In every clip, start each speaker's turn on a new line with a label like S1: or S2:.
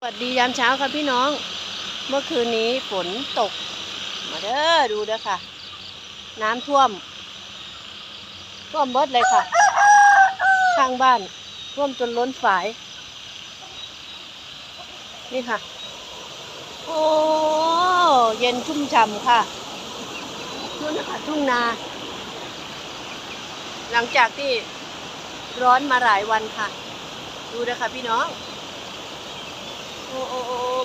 S1: สวัสดียามเช้าครับพี่น้อง เมื่อคืนนี้ฝนตก มาเด้อดูเด้อค่ะ น้ำท่วม ท่วมเบิดเลยค่ะ ข้างบ้าน ท่วมจนล้นฝาย นี่ค่ะ โอ้เย็นชุ่มฉ่ำค่ะนู่นนะคะทุ่งนา หลังจากที่ร้อนมาหลายวันค่ะ ดูนะคะพี่น้อง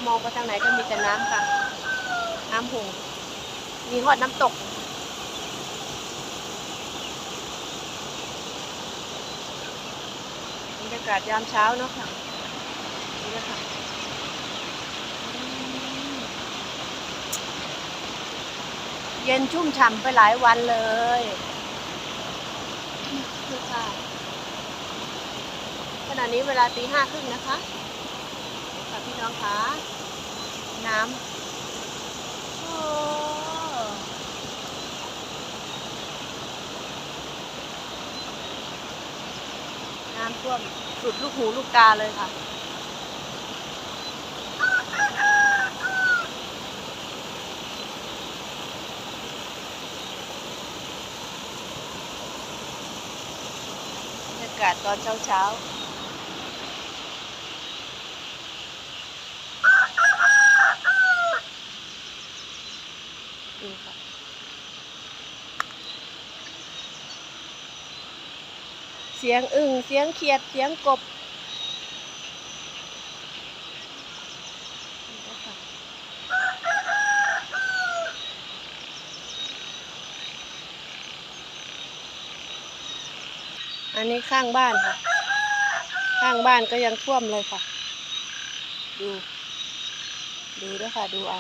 S1: มองไปทางไหนก็มีแต่น้ำค่ะ น้ำหงมีหอดน้ำตก บรรยากาศยามเช้าเนาะค่ะ นี่นะคะเย็นชุ่มฉ่ำไปหลายวันเลยนี่ค่ะขณะนี้เวลาตีห้าครึ่งนะคะ น้องคะน้ำโอ้น้ำท่วมสุดลูกหูลูกตาเลยค่ะบรรยากาศตอนเช้าเช้า ดูค่ะเสียงอึ่งเสียงเขียดเสียงกบอันนี้ข้างบ้านค่ะ ข้างบ้านก็ยังท่วมเลยค่ะ ดู ดูด้วยค่ะ ดูเอา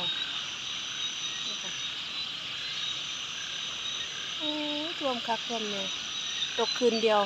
S1: นี่ค่ะ โอ้ย ท่วมครับท่วมเลยตกคืนเดียว